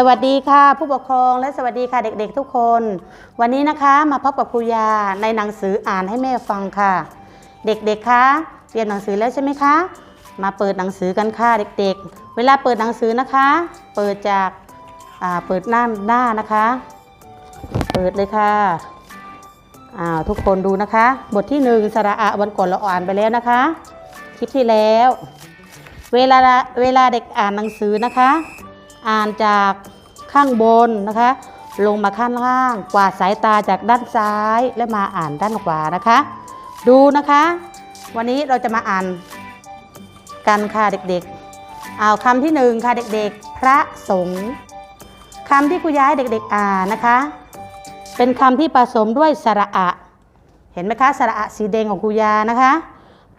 สวัสดีค่ะ ผู้ปกครองและสวัสดีค่ะเด็กๆทุกคน วันนี้นะคะมาพบกับครูยาในหนังสืออ่านให้แม่ฟังค่ะ เด็กๆคะเรียนหนังสือแล้วใช่ไหมคะ มาเปิดหนังสือกันค่ะเด็กๆ เวลาเปิดหนังสือนะคะ เปิดจากอ่าเปิดหน้าหน้านะคะ เปิดเลยค่ะอ้าวทุกคนดูนะคะ บทที่หนึ่งสระอะวันก่อนเราอ่านไปแล้วนะคะ คลิปที่แล้ว เวลาเวลาเด็กอ่านหนังสือนะคะ อ่านจาก ข้างบนนะคะ ลงมาข้างล่าง กวาดสายตาจากด้านซ้ายและมาอ่านด้านขวานะคะ ดูนะคะ วันนี้เราจะมาอ่านกันค่ะเด็กๆเอาคำที่หนึ่งค่ะเด็กๆ พระสงฆ์คำที่ครูย้ายเด็ก ๆ อ่านนะคะ เป็นคำที่ผสมด้วยสระอะ เห็นไหมคะสระอะสีแดงของครูยานะคะ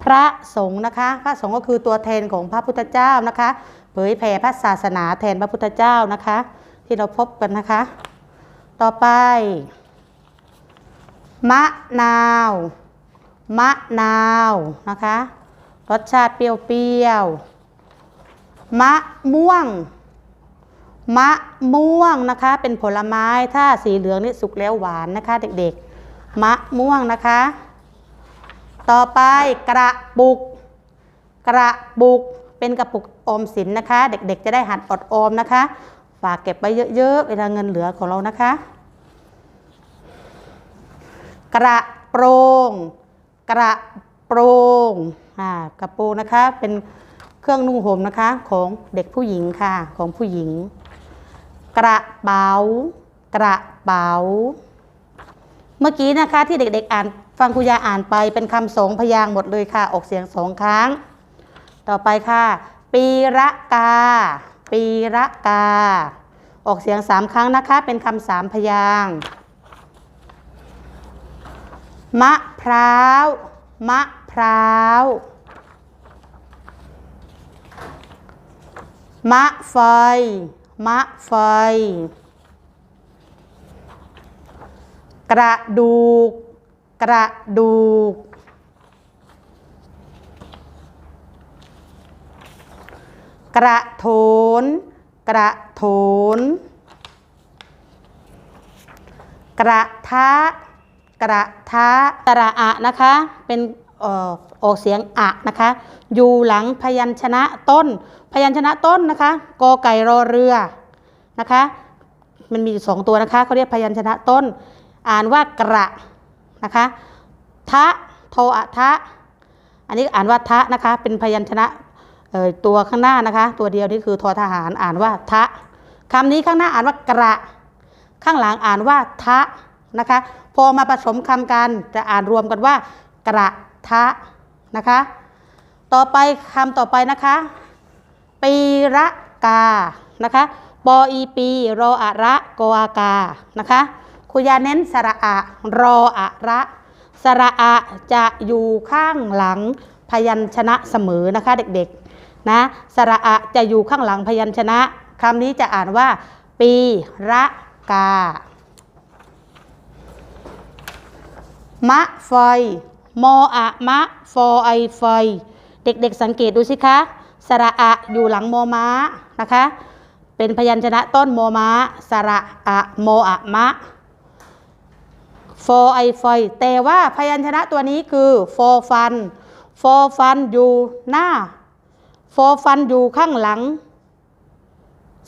พระสงฆ์นะคะ พระสงฆ์ก็คือตัวแทนของพระพุทธเจ้านะคะ เผยแผ่พระศาสนาแทนพระพุทธเจ้านะคะ ที่เราพบกันนะคะ ต่อไป มะนาว มะนาวนะคะ รสชาติเปรี้ยวๆ มะม่วง มะม่วงนะคะ เป็นผลไม้ถ้าสีเหลืองนี่สุกแล้วหวานนะคะ เด็กๆ มะม่วงนะคะ ต่อไปกระปุก กระปุกเป็นกระปุกออมสินนะคะ เด็กๆ จะได้หัดอดออมนะคะ ฝากเก็บไว้เยอะๆ เวลาเงินเหลือของเรานะคะ กระโปรงกระโปรงอ่ากระโปรงนะคะ เป็นเครื่องนุ่งห่มนะคะของเด็กผู้หญิงค่ะของผู้หญิง กระเป๋ากระเป๋า เมื่อกี้นะคะที่เด็กๆอ่านฟังครูยาอ่านไปเป็นคำสองพยางหมดเลยค่ะ ออกเสียงสองครั้ง ต่อไปค่ะ ปีระกา ปีระกา ออกเสียงสามครั้งนะคะ เป็นคำสามพยางมะพร้าว มะพร้าว มะไฟ มะไฟ กระดูก กระดูก กระโถน กระโถน กระทะ กระทะตระอะนะคะ เป็นออกเสียงอะนะคะ อยู่หลังพยัญชนะต้น พยัญชนะต้นนะคะ กอไก่รอเรือนะคะ มันมีสองตัวนะคะเขาเรียกพยัญชนะต้น อ่านว่ากระนะคะทะโทอะทะ อันนี้อ่านว่าทะนะคะ เป็นพยัญชนะ ตัวข้างหน้านะคะ ตัวเดียวนี่คือทอทหารอ่านว่าทะคำนี้ข้างหน้าอ่านว่ากระ ข้างหลังอ่านว่าทะนะคะ พอมาผสมคำกันจะอ่านรวมกันว่า กระทะนะคะ ต่อไปคำต่อไปนะคะ ปีระกานะคะปออีปีรออะระกอากานะคะครูยาเน้นสระอะรออะระสระอะจะอยู่ข้างหลังพยัญชนะเสมอนะคะเด็กๆ นะสระอะจะอยู่ข้างหลังพยัญชนะคำนี้จะอ่านว่า ปีระกา มะไฟมออะมะฟอไอไฟ เด็กๆสังเกตดูสิคะ สระอะอยู่หลังมอม้านะคะ เป็นพยัญชนะต้นมอม้า สระอะมออะมะฟอไอไฟ แต่ว่าพยัญชนะตัวนี้คือฟอฟันฟอฟันอยู่หน้า ฟอฟันอยู่ข้างหลัง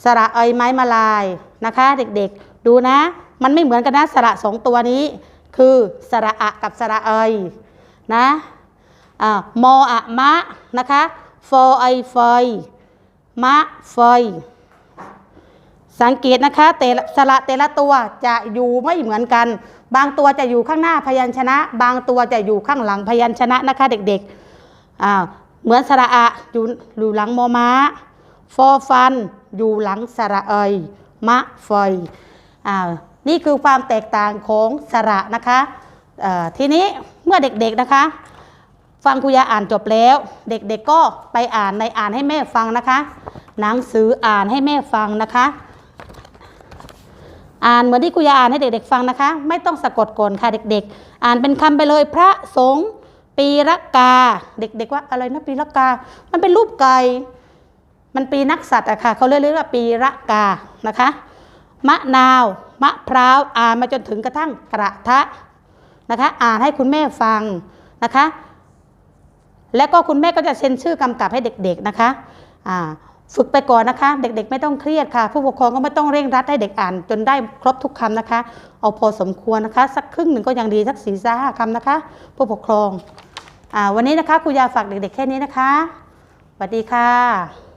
สระเอยไม้มาลายนะคะ เด็กๆ ดูนะ มันไม่เหมือนกันนะสระสองตัวนี้ คือสระอะกับสระเอยนะอ่ามออะมะนะคะฟอไอไฟมะไฟสังเกตนะคะแต่ละสระแต่ละตัวจะอยู่ไม่เหมือนกัน บางตัวจะอยู่ข้างหน้าพยัญชนะ บางตัวจะอยู่ข้างหลังพยัญชนะนะคะ เด็กๆอ่า เหมือนสระอะอยู่อยู่หลังมอม้า ฟอฟัน อยู่หลังสระเอยมะไฟอ่านี่คือความแตกต่างของสระนะคะอ่อทีนี้เมื่อเด็กๆนะคะ ฟังครูยาอ่านจบแล้ว เด็กๆก็ไปอ่านในอ่านให้แม่ฟังนะคะ หนังสืออ่านให้แม่ฟังนะคะ อ่านเหมือนที่ครูยาอ่านให้เด็กๆฟังนะคะ ไม่ต้องสะกดก่อนค่ะเด็กๆ อ่านเป็นคำไปเลยพระสงฆ์ ปีรกา เด็กๆว่าอะไรนะปีรกา มันเป็นรูปไก่ มันปีนักสัตว์อะค่ะเขาเรียกว่าปีระกา นะคะ มะนาว มะพร้าว อ่านมาจนถึงกระทั่งกระทะนะคะ อ่านให้คุณแม่ฟังนะคะ แล้วก็คุณแม่ก็จะเซ็นชื่อกำกับให้เด็ก ๆนะคะ อ่าฝึกไปก่อนนะคะ เด็กๆ ไม่ต้องเครียดค่ะ ผู้ปกครองก็ไม่ต้องเร่งรัดให้เด็กอ่าน จนได้ครบทุกคำนะคะ เอาพอสมควรนะคะ สักครึ่งหนึ่งก็ยังดีสักสี่ห้าคำนะคะ ผู้ปกครอง วันนี้นะคะครูยาฝากเด็กๆแค่นี้นะคะสวัสดีค่ะ